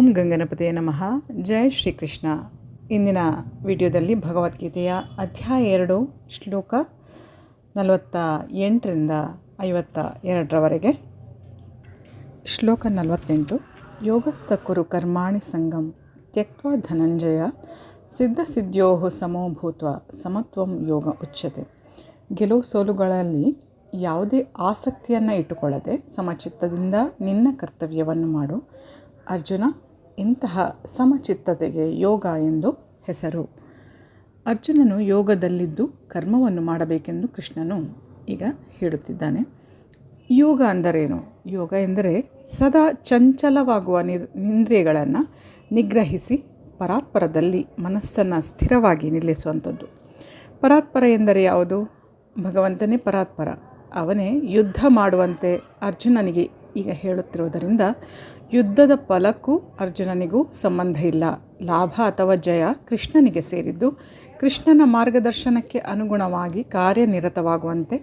ಓಂ ಗಂಗನಪತಿಯ ನಮಃ. ಜಯ ಶ್ರೀಕೃಷ್ಣ. ಇಂದಿನ ವಿಡಿಯೋದಲ್ಲಿ ಭಗವದ್ಗೀತೆಯ ಅಧ್ಯಾಯ ಎರಡು, ಶ್ಲೋಕ ನಲವತ್ತ ಎಂಟರಿಂದ ಐವತ್ತ ಎರಡರವರೆಗೆ. ಶ್ಲೋಕ ನಲವತ್ತೆಂಟು, ಯೋಗಸ್ಥ ಕುರು ಕರ್ಮಾಣಿ ಸಂಗಂ ತ್ಯಕ್ವ ಧನಂಜಯ ಸಿದ್ಧ ಸಮೋಭೂತ್ವ ಸಮೋ ಭೂತ್ವ ಸಮತ್ವಂ ಯೋಗ ಉಚ್ಯತೆ. ಗೆಲುವು ಸೋಲುಗಳಲ್ಲಿ ಯಾವುದೇ ಆಸಕ್ತಿಯನ್ನು ಇಟ್ಟುಕೊಳ್ಳದೆ ಸಮಚಿತ್ತದಿಂದ ನಿನ್ನ ಕರ್ತವ್ಯವನ್ನು ಮಾಡು. ಅರ್ಜುನ ಇಂತಹ ಸಮಚಿತ್ತತೆಗೆ ಯೋಗ ಎಂದು ಹೆಸರು. ಅರ್ಜುನನು ಯೋಗದಲ್ಲಿದ್ದು ಕರ್ಮವನ್ನು ಮಾಡಬೇಕೆಂದು ಕೃಷ್ಣನು ಈಗ ಹೇಳುತ್ತಿದ್ದಾನೆ. ಯೋಗ ಅಂದರೇನು? ಯೋಗ ಎಂದರೆ ಸದಾ ಚಂಚಲವಾಗುವ ಇಂದ್ರಿಯಗಳನ್ನು ನಿಗ್ರಹಿಸಿ ಪರಾತ್ಪರದಲ್ಲಿ ಮನಸ್ಸನ್ನು ಸ್ಥಿರವಾಗಿ ನಿಲ್ಲಿಸುವಂಥದ್ದು. ಪರಾತ್ಪರ ಎಂದರೆ ಯಾವುದು? ಭಗವಂತನೇ ಪರಾತ್ಪರ. ಅವನೇ ಯುದ್ಧ ಮಾಡುವಂತೆ ಅರ್ಜುನನಿಗೆ ಈಗ ಹೇಳುತ್ತಿರುವುದರಿಂದ ಯುದ್ಧದ ಫಲಕ್ಕೂ ಅರ್ಜುನನಿಗೂ ಸಂಬಂಧ ಇಲ್ಲ. ಲಾಭ ಅಥವಾ ಜಯ ಕೃಷ್ಣನಿಗೆ ಸೇರಿದ್ದು, ಕೃಷ್ಣನ ಮಾರ್ಗದರ್ಶನಕ್ಕೆ ಅನುಗುಣವಾಗಿ ಕಾರ್ಯನಿರತವಾಗುವಂತೆ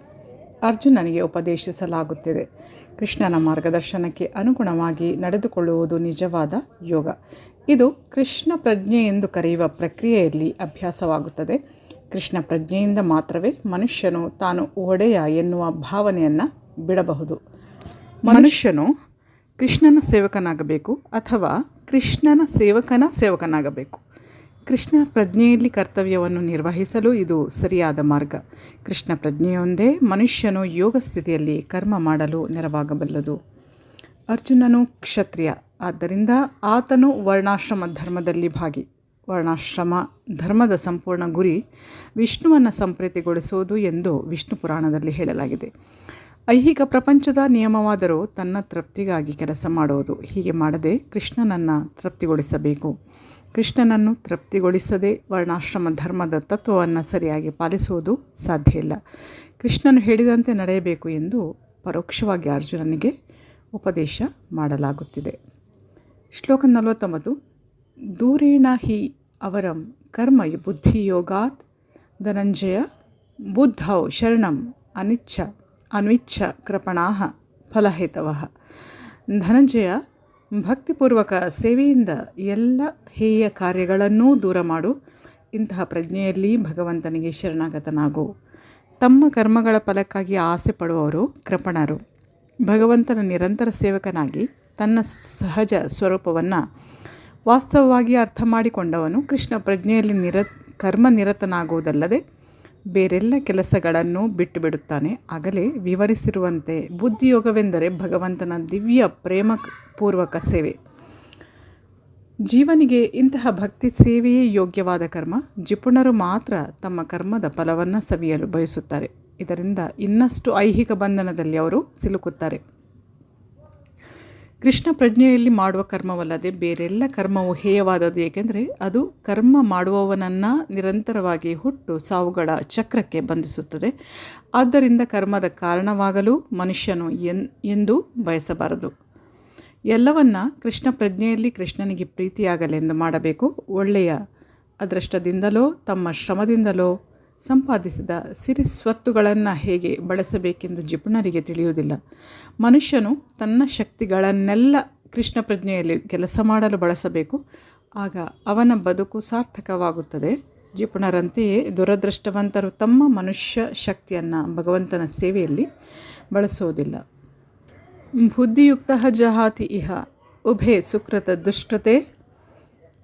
ಅರ್ಜುನನಿಗೆ ಉಪದೇಶಿಸಲಾಗುತ್ತಿದೆ. ಕೃಷ್ಣನ ಮಾರ್ಗದರ್ಶನಕ್ಕೆ ಅನುಗುಣವಾಗಿ ನಡೆದುಕೊಳ್ಳುವುದು ನಿಜವಾದ ಯೋಗ. ಇದು ಕೃಷ್ಣ ಪ್ರಜ್ಞೆ ಎಂದು ಕರೆಯುವ ಪ್ರಕ್ರಿಯೆಯಲ್ಲಿ ಅಭ್ಯಾಸವಾಗುತ್ತದೆ. ಕೃಷ್ಣ ಪ್ರಜ್ಞೆಯಿಂದ ಮಾತ್ರವೇ ಮನುಷ್ಯನು ತಾನು ಒಡೆಯ ಎನ್ನುವ ಭಾವನೆಯನ್ನು ಬಿಡಬಹುದು. ಮನುಷ್ಯನು ಕೃಷ್ಣನ ಸೇವಕನಾಗಬೇಕು ಅಥವಾ ಕೃಷ್ಣನ ಸೇವಕನ ಸೇವಕನಾಗಬೇಕು. ಕೃಷ್ಣ ಪ್ರಜ್ಞೆಯಲ್ಲಿ ಕರ್ತವ್ಯವನ್ನು ನಿರ್ವಹಿಸಲು ಇದು ಸರಿಯಾದ ಮಾರ್ಗ. ಕೃಷ್ಣ ಪ್ರಜ್ಞೆಯೊಂದೇ ಮನುಷ್ಯನು ಯೋಗ ಸ್ಥಿತಿಯಲ್ಲಿ ಕರ್ಮ ಮಾಡಲು ನೆರವಾಗಬಲ್ಲದು. ಅರ್ಜುನನು ಕ್ಷತ್ರಿಯ, ಆದ್ದರಿಂದ ಆತನು ವರ್ಣಾಶ್ರಮ ಧರ್ಮದಲ್ಲಿ ಭಾಗಿ. ವರ್ಣಾಶ್ರಮ ಧರ್ಮದ ಸಂಪೂರ್ಣ ಗುರಿ ವಿಷ್ಣುವನ್ನು ಸಂಪ್ರೀತಿಗೊಳಿಸುವುದು ಎಂದು ವಿಷ್ಣು ಪುರಾಣದಲ್ಲಿ ಹೇಳಲಾಗಿದೆ. ಐಹಿಕ ಪ್ರಪಂಚದ ನಿಯಮವಾದರೂ ತನ್ನ ತೃಪ್ತಿಗಾಗಿ ಕೆಲಸ ಮಾಡುವುದು ಹೀಗೆ ಮಾಡದೆ ಕೃಷ್ಣನನ್ನು ತೃಪ್ತಿಗೊಳಿಸಬೇಕು. ಕೃಷ್ಣನನ್ನು ತೃಪ್ತಿಗೊಳಿಸದೆ ವರ್ಣಾಶ್ರಮ ಧರ್ಮದ ತತ್ವವನ್ನು ಸರಿಯಾಗಿ ಪಾಲಿಸುವುದು ಸಾಧ್ಯ ಇಲ್ಲ. ಕೃಷ್ಣನು ಹೇಳಿದಂತೆ ನಡೆಯಬೇಕು ಎಂದು ಪರೋಕ್ಷವಾಗಿ ಅರ್ಜುನನಿಗೆ ಉಪದೇಶ ಮಾಡಲಾಗುತ್ತಿದೆ. ಶ್ಲೋಕ ನಲವತ್ತೊಂಬತ್ತು. ದೂರೇಣ ಹಿ ಅವರಂ ಕರ್ಮ ಬುದ್ಧಿಯೋಗಾತ್ ಧನಂಜಯ ಬುದ್ಧೌ ಶರಣಂ ಅನಿಚ್ಛ. ಅನ್ವಿಚ್ಛ ಕೃಪಣಾಹ ಫಲಹೇತವ. ಧನಂಜಯ, ಭಕ್ತಿಪೂರ್ವಕ ಸೇವೆಯಿಂದ ಎಲ್ಲ ಹೇಯ ಕಾರ್ಯಗಳನ್ನೂ ದೂರ ಮಾಡು. ಇಂತಹ ಪ್ರಜ್ಞೆಯಲ್ಲಿ ಭಗವಂತನಿಗೆ ಶರಣಾಗತನಾಗು. ತಮ್ಮ ಕರ್ಮಗಳ ಫಲಕ್ಕಾಗಿ ಆಸೆ ಪಡುವವರು ಕೃಪಣರು. ಭಗವಂತನ ನಿರಂತರ ಸೇವಕನಾಗಿ ತನ್ನ ಸಹಜ ಸ್ವರೂಪವನ್ನು ವಾಸ್ತವವಾಗಿ ಅರ್ಥ ಮಾಡಿಕೊಂಡವನು ಕೃಷ್ಣ ಪ್ರಜ್ಞೆಯಲ್ಲಿ ನಿರ, ಕರ್ಮ ನಿರತನಾಗುವುದಲ್ಲದೆ ಬೇರೆಲ್ಲ ಕೆಲಸಗಳನ್ನು ಬಿಟ್ಟು ಬಿಡುತ್ತಾನೆ ಆಗಲೇ ವಿವರಿಸಿರುವಂತೆ ಬುದ್ಧಿಯೋಗವೆಂದರೆ ಭಗವಂತನ ದಿವ್ಯ ಪ್ರೇಮ ಪೂರ್ವಕ ಸೇವೆ. ಜೀವನಿಗೆ ಇಂತಹ ಭಕ್ತಿ ಸೇವೆಯೇ ಯೋಗ್ಯವಾದ ಕರ್ಮ. ಜಿಪುಣರು ಮಾತ್ರ ತಮ್ಮ ಕರ್ಮದ ಫಲವನ್ನು ಸವಿಯಲು ಬಯಸುತ್ತಾರೆ. ಇದರಿಂದ ಇನ್ನಷ್ಟು ಐಹಿಕ ಬಂಧನದಲ್ಲಿ ಅವರು ಸಿಲುಕುತ್ತಾರೆ. ಕೃಷ್ಣ ಪ್ರಜ್ಞೆಯಲ್ಲಿ ಮಾಡುವ ಕರ್ಮವಲ್ಲದೆ ಬೇರೆಲ್ಲ ಕರ್ಮವು ಹೇಯವಾದದ್ದು ಏಕೆಂದರೆ ಅದು ಕರ್ಮ ಮಾಡುವವನನ್ನು ನಿರಂತರವಾಗಿ ಹುಟ್ಟು ಸಾವುಗಳ ಚಕ್ರಕ್ಕೆ ಬಂಧಿಸುತ್ತದೆ. ಆದ್ದರಿಂದ ಕರ್ಮದ ಕಾರಣವಾಗಲು ಮನುಷ್ಯನು ಎನ್, ಎಂದು ಬಯಸಬಾರದು. ಎಲ್ಲವನ್ನ ಕೃಷ್ಣ ಪ್ರಜ್ಞೆಯಲ್ಲಿ ಕೃಷ್ಣನಿಗೆ ಪ್ರೀತಿಯಾಗಲೆಂದು ಮಾಡಬೇಕು. ಒಳ್ಳೆಯ ಅದೃಷ್ಟದಿಂದಲೋ, ತಮ್ಮ ಶ್ರಮದಿಂದಲೋ ಸಂಪಾದಿಸಿದ ಸಿರಿ ಸ್ವತ್ತುಗಳನ್ನು ಹೇಗೆ ಬಳಸಬೇಕೆಂದು ಜಿಪುಣರಿಗೆ ತಿಳಿಯುವುದಿಲ್ಲ. ಮನುಷ್ಯನು ತನ್ನ ಶಕ್ತಿಗಳನ್ನೆಲ್ಲ ಕೃಷ್ಣ ಪ್ರಜ್ಞೆಯಲ್ಲಿ ಕೆಲಸ ಮಾಡಲು ಬಳಸಬೇಕು. ಆಗ ಅವನ ಬದುಕು ಸಾರ್ಥಕವಾಗುತ್ತದೆ. ಜಿಪುಣರಂತೆಯೇ ದುರದೃಷ್ಟವಂತರು ತಮ್ಮ ಮನುಷ್ಯ ಶಕ್ತಿಯನ್ನು ಭಗವಂತನ ಸೇವೆಯಲ್ಲಿ ಬಳಸುವುದಿಲ್ಲ. ಬುದ್ಧಿಯುಕ್ತ ಜಹಾತಿ ಇಹ, ಉಭೆ ಸುಕೃತ ದುಷ್ಕೃತೆ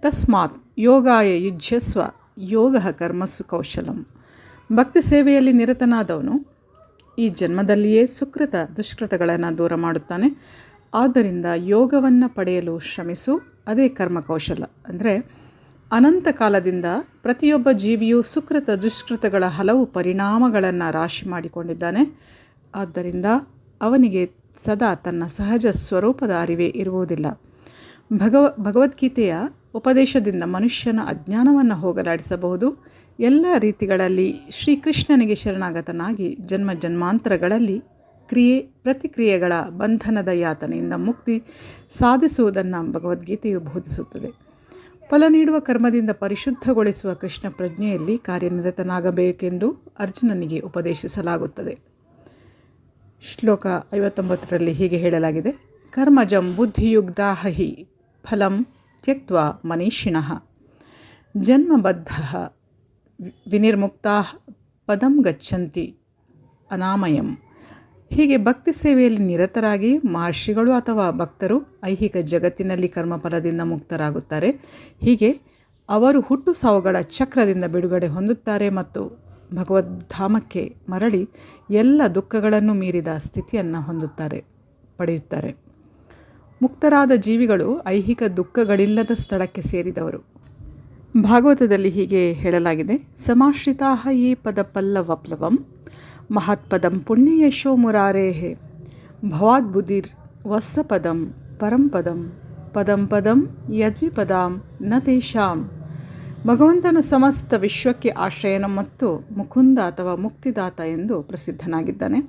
ತಸ್ಮಾತ್ ಯೋಗಾಯ ಯುಜ್ಯಸ್ವ, ಯೋಗ ಕರ್ಮಸು ಕೌಶಲಂ. ಭಕ್ತಿ ಸೇವೆಯಲ್ಲಿ ನಿರತನಾದವನು ಈ ಜನ್ಮದಲ್ಲಿಯೇ ಸುಕೃತ ದುಷ್ಕೃತಗಳನ್ನು ದೂರ ಮಾಡುತ್ತಾನೆ. ಆದ್ದರಿಂದ ಯೋಗವನ್ನು ಪಡೆಯಲು ಶ್ರಮಿಸು. ಅದೇ ಕರ್ಮ ಕೌಶಲ ಅಂದರೆ ಅನಂತ ಕಾಲದಿಂದ ಪ್ರತಿಯೊಬ್ಬ ಜೀವಿಯು ಸುಕೃತ ದುಷ್ಕೃತಗಳ ಹಲವು ಪರಿಣಾಮಗಳನ್ನು ರಾಶಿ ಮಾಡಿಕೊಂಡಿದ್ದಾನೆ. ಆದ್ದರಿಂದ ಅವನಿಗೆ ಸದಾ ತನ್ನ ಸಹಜ ಸ್ವರೂಪದ ಅರಿವೇ ಇರುವುದಿಲ್ಲ. ಭಗವ, ಭಗವದ್ಗೀತೆಯ ಉಪದೇಶದಿಂದ ಮನುಷ್ಯನ ಅಜ್ಞಾನವನ್ನು ಹೋಗಲಾಡಿಸಬಹುದು. ಎಲ್ಲ ರೀತಿಗಳಲ್ಲಿ ಶ್ರೀಕೃಷ್ಣನಿಗೆ ಶರಣಾಗತನಾಗಿ ಜನ್ಮ ಜನ್ಮಾಂತರಗಳಲ್ಲಿ ಕ್ರಿಯೆ ಪ್ರತಿಕ್ರಿಯೆಗಳ ಬಂಧನದ ಯಾತನೆಯಿಂದ ಮುಕ್ತಿ ಸಾಧಿಸುವುದನ್ನು ಭಗವದ್ಗೀತೆಯು ಬೋಧಿಸುತ್ತದೆ. ಫಲ ನೀಡುವ ಕರ್ಮದಿಂದ ಪರಿಶುದ್ಧಗೊಳಿಸುವ ಕೃಷ್ಣ ಪ್ರಜ್ಞೆಯಲ್ಲಿ ಕಾರ್ಯನಿರತನಾಗಬೇಕೆಂದು ಅರ್ಜುನನಿಗೆ ಉಪದೇಶಿಸಲಾಗುತ್ತದೆ. ಶ್ಲೋಕ ಐವತ್ತೊಂಬತ್ತರಲ್ಲಿ ಹೀಗೆ ಹೇಳಲಾಗಿದೆ. ಕರ್ಮಜಂ ಬುದ್ಧಿಯುಗ್ಧಾಹಿ ಫಲಂ ತ್ಯಕ್ತ ಮನೀಷಿಣಃ. ಜನ್ಮಬದ್ಧ ವಿನಿರ್ಮುಕ್ತಾ ಪದಂ ಗಚ್ಚಂತಿ ಅನಾಮಯಂ. ಹೀಗೆ ಭಕ್ತಿ ಸೇವೆಯಲ್ಲಿ ನಿರತರಾಗಿ ಮಹರ್ಷಿಗಳು ಅಥವಾ ಭಕ್ತರು ಐಹಿಕ ಜಗತ್ತಿನಲ್ಲಿ ಕರ್ಮಫಲದಿಂದ ಮುಕ್ತರಾಗುತ್ತಾರೆ. ಹೀಗೆ ಅವರು ಹುಟ್ಟು ಸಾವುಗಳ ಚಕ್ರದಿಂದ ಬಿಡುಗಡೆ ಹೊಂದುತ್ತಾರೆ ಮತ್ತು ಭಗವದ್ಧಾಮಕ್ಕೆ ಮರಳಿ ಎಲ್ಲ ದುಃಖಗಳನ್ನು ಮೀರಿದ ಸ್ಥಿತಿಯನ್ನು ಹೊಂದುತ್ತಾರೆ, ಪಡೆಯುತ್ತಾರೆ. ಮುಕ್ತರಾದ ಜೀವಿಗಳು ಐಹಿಕ ದುಃಖಗಳಿಲ್ಲದ ಸ್ಥಳಕ್ಕೆ ಸೇರಿದವರು. ಭಾಗವತದಲ್ಲಿ ಹೀಗೆ ಹೇಳಲಾಗಿದೆ. ಸಮಾಶ್ರಿತಾ ಯೇ ಪದ ಪಲ್ಲವಪ್ಲವಂ ಮಹತ್ಪದಂ ಪುಣ್ಯಯಶೋ ಮುರಾರೇಹೆ ಭವಾದ್ಬುಧಿರ್ ವತ್ಸಪದಂ ಪರಂಪದಂ, ಪದಂ ಪದಂ ಯದ್ವಿಪದಾಂ ನ ತೇಷಾಂ. ಭಗವಂತನು ಸಮಸ್ತ ವಿಶ್ವಕ್ಕೆ ಆಶ್ರಯನ ಮತ್ತು ಮುಕುಂದ ಅಥವಾ ಮುಕ್ತಿದಾತ ಎಂದು ಪ್ರಸಿದ್ಧನಾಗಿದ್ದಾನೆ.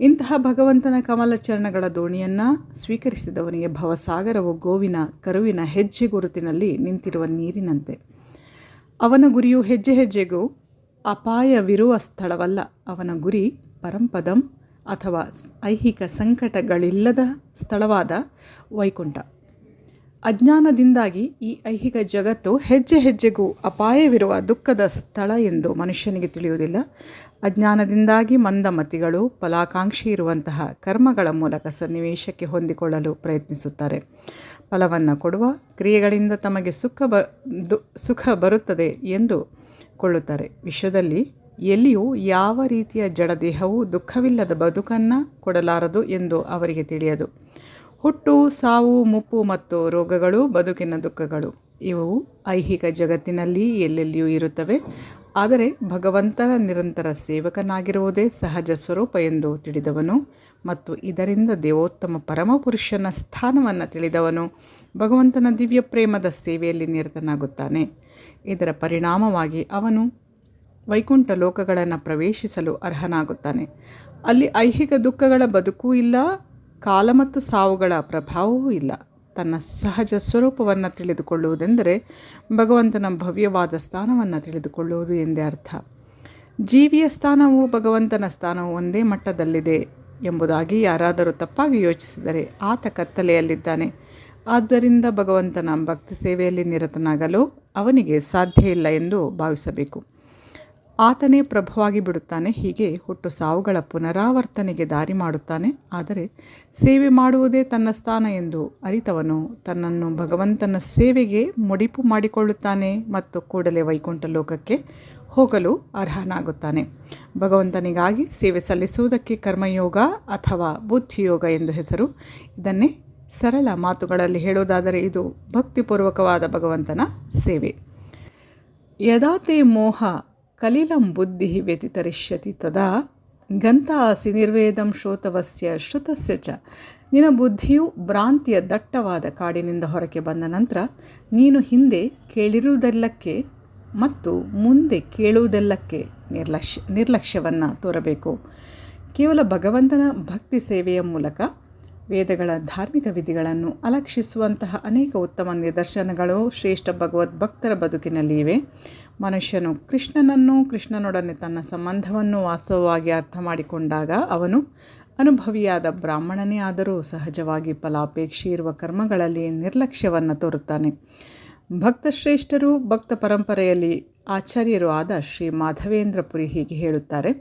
ಇಂತಹ ಭಗವಂತನ ಕಮಲಚರಣಗಳ ದೋಣಿಯನ್ನು ಸ್ವೀಕರಿಸಿದವನಿಗೆ ಭವಸಾಗರವು ಗೋವಿನ ಕರುವಿನ ಹೆಜ್ಜೆ ಗುರುತಿನಲ್ಲಿ ನಿಂತಿರುವ ನೀರಿನಂತೆ. ಅವನ ಗುರಿಯು ಹೆಜ್ಜೆ ಹೆಜ್ಜೆಗೂ ಅಪಾಯವಿರುವ ಸ್ಥಳವಲ್ಲ. ಅವನ ಗುರಿ ಪರಂಪದಂ ಅಥವಾ ಐಹಿಕ ಸಂಕಟಗಳಿಲ್ಲದ ಸ್ಥಳವಾದ ವೈಕುಂಠ. ಅಜ್ಞಾನದಿಂದಾಗಿ ಈ ಐಹಿಕ ಜಗತ್ತು ಹೆಜ್ಜೆ ಹೆಜ್ಜೆಗೂ ಅಪಾಯವಿರುವ ದುಃಖದ ಸ್ಥಳ ಎಂದು ಮನುಷ್ಯನಿಗೆ ತಿಳಿಯುವುದಿಲ್ಲ. ಅಜ್ಞಾನದಿಂದಾಗಿ ಮಂದಮತಿಗಳು, ಫಲಾಕಾಂಕ್ಷಿ ಇರುವಂತಹ ಕರ್ಮಗಳ ಮೂಲಕ ಸನ್ನಿವೇಶಕ್ಕೆ ಹೊಂದಿಕೊಳ್ಳಲು ಪ್ರಯತ್ನಿಸುತ್ತಾರೆ. ಫಲವನ್ನು ಕೊಡುವ ಕ್ರಿಯೆಗಳಿಂದ ತಮಗೆ ಸುಖ ಬ ಸುಖ ಬರುತ್ತದೆ ಎಂದು ಕೊಳ್ಳುತ್ತಾರೆ. ವಿಶ್ವದಲ್ಲಿ ಎಲ್ಲಿಯೂ ಯಾವ ರೀತಿಯ ಜಡದೇಹವು ದುಃಖವಿಲ್ಲದ ಬದುಕನ್ನು ಕೊಡಲಾರದು ಎಂದು ಅವರಿಗೆ ತಿಳಿಯದು. ಹುಟ್ಟು, ಸಾವು, ಮುಪ್ಪು ಮತ್ತು ರೋಗಗಳು ಬದುಕಿನ ದುಃಖಗಳು. ಇವು ಐಹಿಕ ಜಗತ್ತಿನಲ್ಲಿ ಎಲ್ಲೆಲ್ಲಿಯೂ ಇರುತ್ತವೆ. ಆದರೆ ಭಗವಂತನ ನಿರಂತರ ಸೇವಕನಾಗಿರುವುದೇ ಸಹಜ ಸ್ವರೂಪ ಎಂದು ತಿಳಿದವನು ಮತ್ತು ಇದರಿಂದ ದೇವೋತ್ತಮ ಪರಮಪುರುಷನ ಸ್ಥಾನವನ್ನು ತಿಳಿದವನು. ಭಗವಂತನ ದಿವ್ಯ ಪ್ರೇಮದ ಸೇವೆಯಲ್ಲಿ ನಿರತನಾಗುತ್ತಾನೆ. ಇದರ ಪರಿಣಾಮವಾಗಿ ಅವನು ವೈಕುಂಠ ಲೋಕಗಳನ್ನು ಪ್ರವೇಶಿಸಲು ಅರ್ಹನಾಗುತ್ತಾನೆ. ಅಲ್ಲಿ ಐಹಿಕ ದುಃಖಗಳ ಬದುಕೂ ಇಲ್ಲ, ಕಾಲ ಮತ್ತು ಸಾವುಗಳ ಪ್ರಭಾವವೂ ಇಲ್ಲ. ತನ್ನ ಸಹಜ ಸ್ವರೂಪವನ್ನು ತಿಳಿದುಕೊಳ್ಳುವುದೆಂದರೆ ಭಗವಂತನ ಭವ್ಯವಾದ ಸ್ಥಾನವನ್ನು ತಿಳಿದುಕೊಳ್ಳುವುದು ಎಂದೇ ಅರ್ಥ. ಜೀವಿಯ ಸ್ಥಾನವು ಭಗವಂತನ ಸ್ಥಾನವು ಒಂದೇ ಮಟ್ಟದಲ್ಲಿದೆ ಎಂಬುದಾಗಿ ಯಾರಾದರೂ ತಪ್ಪಾಗಿ ಯೋಚಿಸಿದರೆ ಆತ ಕತ್ತಲೆಯಲ್ಲಿದ್ದಾನೆ. ಆದ್ದರಿಂದ ಭಗವಂತನ ಭಕ್ತಿ ಸೇವೆಯಲ್ಲಿ ನಿರತನಾಗಲು ಅವನಿಗೆ ಸಾಧ್ಯ ಇಲ್ಲ ಎಂದು ಭಾವಿಸಬೇಕು. ಆತನೇ ಪ್ರಭುವಾಗಿ ಬಿಡುತ್ತಾನೆ, ಹೀಗೆ ಹುಟ್ಟು ಸಾವುಗಳ ಪುನರಾವರ್ತನೆಗೆ ದಾರಿ ಮಾಡುತ್ತಾನೆ. ಆದರೆ ಸೇವೆ ಮಾಡುವುದೇ ತನ್ನ ಸ್ಥಾನ ಎಂದು ಅರಿತವನು ತನ್ನನ್ನು ಭಗವಂತನ ಸೇವೆಗೆ ಮುಡಿಪು ಮಾಡಿಕೊಳ್ಳುತ್ತಾನೆ ಮತ್ತು ಕೂಡಲೇ ವೈಕುಂಠ ಲೋಕಕ್ಕೆ ಹೋಗಲು ಅರ್ಹನಾಗುತ್ತಾನೆ. ಭಗವಂತನಿಗಾಗಿ ಸೇವೆ ಸಲ್ಲಿಸುವುದಕ್ಕೆ ಕರ್ಮಯೋಗ ಅಥವಾ ಬುದ್ಧಿಯೋಗ ಎಂದು ಹೆಸರು. ಇದನ್ನೇ ಸರಳ ಮಾತುಗಳಲ್ಲಿ ಹೇಳೋದಾದರೆ ಇದು ಭಕ್ತಿಪೂರ್ವಕವಾದ ಭಗವಂತನ ಸೇವೆ. ಯದಾತೆ ಮೋಹ ಕಲಿಲಂ ಬುದ್ಧಿ ವ್ಯತಿತರಿಷ್ಯತಿ ತದಾ ಗಂತಾಸಿ ನಿರ್ವೇದಂ ಶ್ರೋತವಸ್ಯ ಶ್ರುತಸ್ಯ ಚ. ನಿನ್ನ ಬುದ್ಧಿಯು ಭ್ರಾಂತಿಯ ದಟ್ಟವಾದ ಕಾಡಿನಿಂದ ಹೊರಗೆ ಬಂದ ನಂತರ ನೀನು ಹಿಂದೆ ಕೇಳಿರುವುದೆಲ್ಲಕ್ಕೆ ಮತ್ತು ಮುಂದೆ ಕೇಳುವುದೆಲ್ಲಕ್ಕೆ ನಿರ್ಲಕ್ಷ್ಯ, ನಿರ್ಲಕ್ಷ್ಯವನ್ನು ತೋರಬೇಕು. ಕೇವಲ ಭಗವಂತನ ಭಕ್ತಿ ಸೇವೆಯ ಮೂಲಕ ವೇದಗಳ ಧಾರ್ಮಿಕ ವಿಧಿಗಳನ್ನು ಅಲಕ್ಷಿಸುವಂತಹ ಅನೇಕ ಉತ್ತಮ ನಿದರ್ಶನಗಳು ಶ್ರೇಷ್ಠ ಭಗವದ್ ಭಕ್ತರ ಬದುಕಿನಲ್ಲಿ ಮನುಷ್ಯನು ಕೃಷ್ಣನನ್ನು, ಕೃಷ್ಣನೊಡನೆ ತನ್ನ ಸಂಬಂಧವನ್ನು ವಾಸ್ತವವಾಗಿ ಅರ್ಥ ಮಾಡಿಕೊಂಡಾಗ ಅವನು ಅನುಭವಿಯಾದ ಬ್ರಾಹ್ಮಣನೇ ಆದರೂ ಸಹಜವಾಗಿ ಫಲಾಪೇಕ್ಷೆ ಇರುವ ಕರ್ಮಗಳಲ್ಲಿ ನಿರ್ಲಕ್ಷ್ಯವನ್ನು ತೋರುತ್ತಾನೆ. ಭಕ್ತಶ್ರೇಷ್ಠರು ಭಕ್ತ ಪರಂಪರೆಯಲ್ಲಿ ಆಚಾರ್ಯರು ಆದ ಶ್ರೀ ಮಾಧವೇಂದ್ರಪುರಿ ಹೀಗೆ ಹೇಳುತ್ತಾರೆ.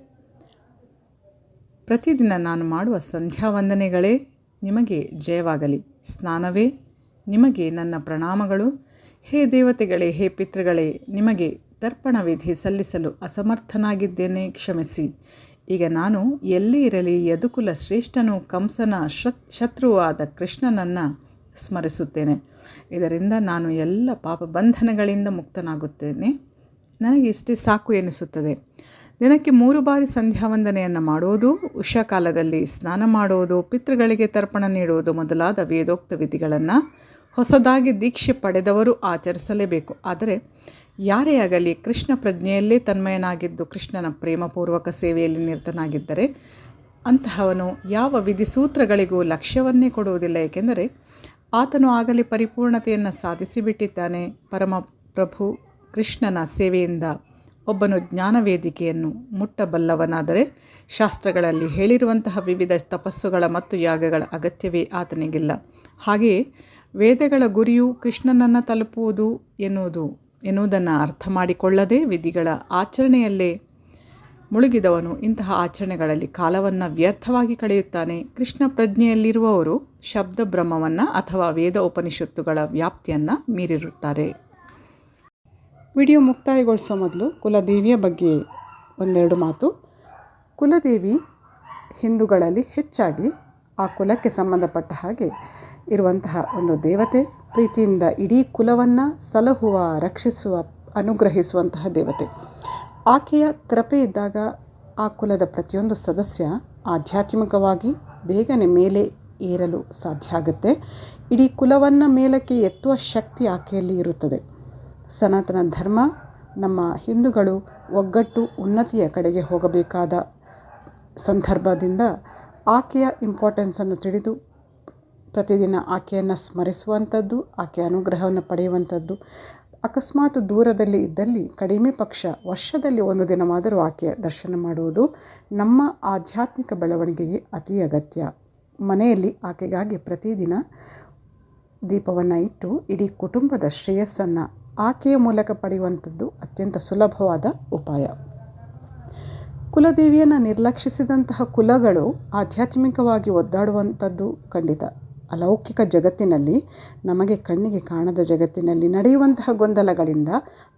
ಪ್ರತಿದಿನ ನಾನು ಮಾಡುವ ಸಂಧ್ಯಾ ವಂದನೆಗಳೇ ನಿಮಗೆ ಜಯವಾಗಲಿ. ಸ್ನಾನವೇ ನಿಮಗೆ ನನ್ನ ಪ್ರಣಾಮಗಳು. ಹೇ ದೇವತೆಗಳೇ, ಹೇ ಪಿತೃಗಳೇ, ನಿಮಗೆ ತರ್ಪಣ ವಿಧಿ ಸಲ್ಲಿಸಲು ಅಸಮರ್ಥನಾಗಿದ್ದೇನೆ, ಕ್ಷಮಿಸಿ. ಈಗ ನಾನು ಎಲ್ಲಿ ಇರಲಿ, ಯದುಕುಲ ಶ್ರೇಷ್ಠನು ಕಂಸನ ಶತ್ರುವಾದ ಕೃಷ್ಣನನ್ನು ಸ್ಮರಿಸುತ್ತೇನೆ. ಇದರಿಂದ ನಾನು ಎಲ್ಲ ಪಾಪ ಬಂಧನಗಳಿಂದ ಮುಕ್ತನಾಗುತ್ತೇನೆ. ನನಗೆ ಇಷ್ಟೇ ಸಾಕು ಎನಿಸುತ್ತದೆ. ದಿನಕ್ಕೆ ಮೂರು ಬಾರಿ ಸಂಧ್ಯಾ ವಂದನೆಯನ್ನು ಮಾಡುವುದು ಉಷಾ ಕಾಲದಲ್ಲಿ ಸ್ನಾನ ಮಾಡುವುದು ಪಿತೃಗಳಿಗೆ ತರ್ಪಣ ನೀಡುವುದು ಮೊದಲಾದ ವೇದೋಕ್ತ ವಿಧಿಗಳನ್ನು ಹೊಸದಾಗಿ ದೀಕ್ಷೆ ಪಡೆದವರು ಆಚರಿಸಲೇಬೇಕು. ಆದರೆ ಯಾರೇ ಆಗಲಿ ಕೃಷ್ಣ ಪ್ರಜ್ಞೆಯಲ್ಲೇ ತನ್ಮಯನಾಗಿದ್ದು ಕೃಷ್ಣನ ಪ್ರೇಮಪೂರ್ವಕ ಸೇವೆಯಲ್ಲಿ ನಿರತನಾಗಿದ್ದರೆ ಅಂತಹವನು ಯಾವ ವಿಧಿಸೂತ್ರಗಳಿಗೂ ಲಕ್ಷ್ಯವನ್ನೇ ಕೊಡುವುದಿಲ್ಲ, ಏಕೆಂದರೆ ಆತನು ಆಗಲಿ ಪರಿಪೂರ್ಣತೆಯನ್ನು ಸಾಧಿಸಿಬಿಟ್ಟಿದ್ದಾನೆ. ಪರಮ ಪ್ರಭು ಕೃಷ್ಣನ ಸೇವೆಯಿಂದ ಒಬ್ಬನು ಜ್ಞಾನ ವೇದಿಕೆಯನ್ನು ಮುಟ್ಟಬಲ್ಲವನಾದರೆ ಶಾಸ್ತ್ರಗಳಲ್ಲಿ ಹೇಳಿರುವಂತಹ ವಿವಿಧ ತಪಸ್ಸುಗಳ ಮತ್ತು ಯಾಗಗಳ ಅಗತ್ಯವೇ ಆತನಿಗಿಲ್ಲ. ಹಾಗೆಯೇ ವೇದಗಳ ಗುರಿಯು ಕೃಷ್ಣನನ್ನು ತಲುಪುವುದು ಎನ್ನುವುದು ಎನ್ನುವುದನ್ನು ಅರ್ಥ ಮಾಡಿಕೊಳ್ಳದೆ ವಿಧಿಗಳ ಆಚರಣೆಯಲ್ಲೇ ಮುಳುಗಿದವನು ಇಂತಹ ಆಚರಣೆಗಳಲ್ಲಿ ಕಾಲವನ್ನು ವ್ಯರ್ಥವಾಗಿ ಕಳೆಯುತ್ತಾನೆ. ಕೃಷ್ಣ ಪ್ರಜ್ಞೆಯಲ್ಲಿರುವವರು ಶಬ್ದ ಬ್ರಹ್ಮವನ್ನು ಅಥವಾ ವೇದ ಉಪನಿಷತ್ತುಗಳ ವ್ಯಾಪ್ತಿಯನ್ನು ಮೀರಿರುತ್ತಾರೆ. ವಿಡಿಯೋ ಮುಕ್ತಾಯಗೊಳಿಸೋ ಮೊದಲು ಕುಲದೇವಿಯ ಬಗ್ಗೆ ಒಂದೆರಡು ಮಾತು. ಕುಲದೇವಿ ಹಿಂದೂಗಳಲ್ಲಿ ಹೆಚ್ಚಾಗಿ ಆ ಕುಲಕ್ಕೆ ಸಂಬಂಧಪಟ್ಟ ಹಾಗೆ ಇರುವಂತಹ ಒಂದು ದೇವತೆ. ಪ್ರೀತಿಯಿಂದ ಇಡೀ ಕುಲವನ್ನು ಸಲಹುವ, ರಕ್ಷಿಸುವ, ಅನುಗ್ರಹಿಸುವಂತಹ ದೇವತೆ. ಆಕೆಯ ಕೃಪೆ ಇದ್ದಾಗ ಆ ಕುಲದ ಪ್ರತಿಯೊಂದು ಸದಸ್ಯ ಆಧ್ಯಾತ್ಮಿಕವಾಗಿ ಬೇಗನೆ ಮೇಲೆ ಏರಲು ಸಾಧ್ಯ ಆಗುತ್ತೆ. ಇಡೀ ಕುಲವನ್ನು ಮೇಲಕ್ಕೆ ಎತ್ತುವ ಶಕ್ತಿ ಆಕೆಯಲ್ಲಿ ಇರುತ್ತದೆ. ಸನಾತನ ಧರ್ಮ ನಮ್ಮ ಹಿಂದೂಗಳು ಒಗ್ಗಟ್ಟು ಉನ್ನತಿಯ ಕಡೆಗೆ ಹೋಗಬೇಕಾದ ಸಂದರ್ಭದಿಂದ ಆಕೆಯ ಇಂಪಾರ್ಟೆನ್ಸನ್ನು ತಿಳಿದು ಪ್ರತಿದಿನ ಆಕೆಯನ್ನು ಸ್ಮರಿಸುವಂಥದ್ದು, ಆಕೆಯ ಅನುಗ್ರಹವನ್ನು ಪಡೆಯುವಂಥದ್ದು. ಅಕಸ್ಮಾತ್ ದೂರದಲ್ಲಿ ಇದ್ದಲ್ಲಿ ಕಡಿಮೆ ಪಕ್ಷ ವರ್ಷದಲ್ಲಿ ಒಂದು ದಿನವಾದರೂ ಆಕೆಯ ದರ್ಶನ ಮಾಡುವುದು ನಮ್ಮ ಆಧ್ಯಾತ್ಮಿಕ ಬೆಳವಣಿಗೆಗೆ ಅತಿ ಅಗತ್ಯ. ಮನೆಯಲ್ಲಿ ಆಕೆಗಾಗಿ ಪ್ರತಿದಿನ ದೀಪವನ್ನು ಇಟ್ಟು ಇಡೀ ಕುಟುಂಬದ ಶ್ರೇಯಸ್ಸನ್ನು ಆಕೆಯ ಮೂಲಕ ಪಡೆಯುವಂಥದ್ದು ಅತ್ಯಂತ ಸುಲಭವಾದ ಉಪಾಯ. ಕುಲದೇವಿಯನ್ನು ನಿರ್ಲಕ್ಷಿಸಿದಂತಹ ಕುಲಗಳು ಆಧ್ಯಾತ್ಮಿಕವಾಗಿ ಒದ್ದಾಡುವಂಥದ್ದು ಖಂಡಿತ. ಅಲೌಕಿಕ ಜಗತ್ತಿನಲ್ಲಿ, ನಮಗೆ ಕಣ್ಣಿಗೆ ಕಾಣದ ಜಗತ್ತಿನಲ್ಲಿ ನಡೆಯುವಂತಹ ಗೊಂದಲಗಳಿಂದ,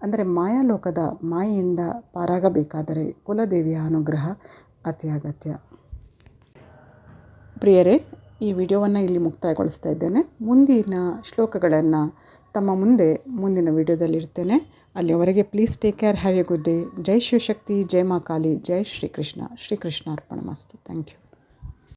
ಅಂದರೆ ಮಾಯಾಲೋಕದ ಮಾಯೆಯಿಂದ ಪಾರಾಗಬೇಕಾದರೆ ಕುಲದೇವಿಯ ಅನುಗ್ರಹ ಅತಿ ಅಗತ್ಯ. ಪ್ರಿಯರೇ, ಈ ವಿಡಿಯೋವನ್ನು ಇಲ್ಲಿ ಮುಕ್ತಾಯಗೊಳಿಸ್ತಾ ಇದ್ದೇನೆ. ಮುಂದಿನ ಶ್ಲೋಕಗಳನ್ನು ತಮ್ಮ ಮುಂದೆ ಮುಂದಿನ ವಿಡಿಯೋದಲ್ಲಿ ಇರ್ತೇನೆ ಅಲ್ಲಿವರೆಗೆ please take care have a good day ಜೈ ಶಿವಶಕ್ತಿ, ಜೈ ಮಾ ಕಾಲಿ, ಜೈ ಶ್ರೀಕೃಷ್ಣ ಶ್ರೀಕೃಷ್ಣ ಅರ್ಪಣ ಮಸ್ತು. Thank you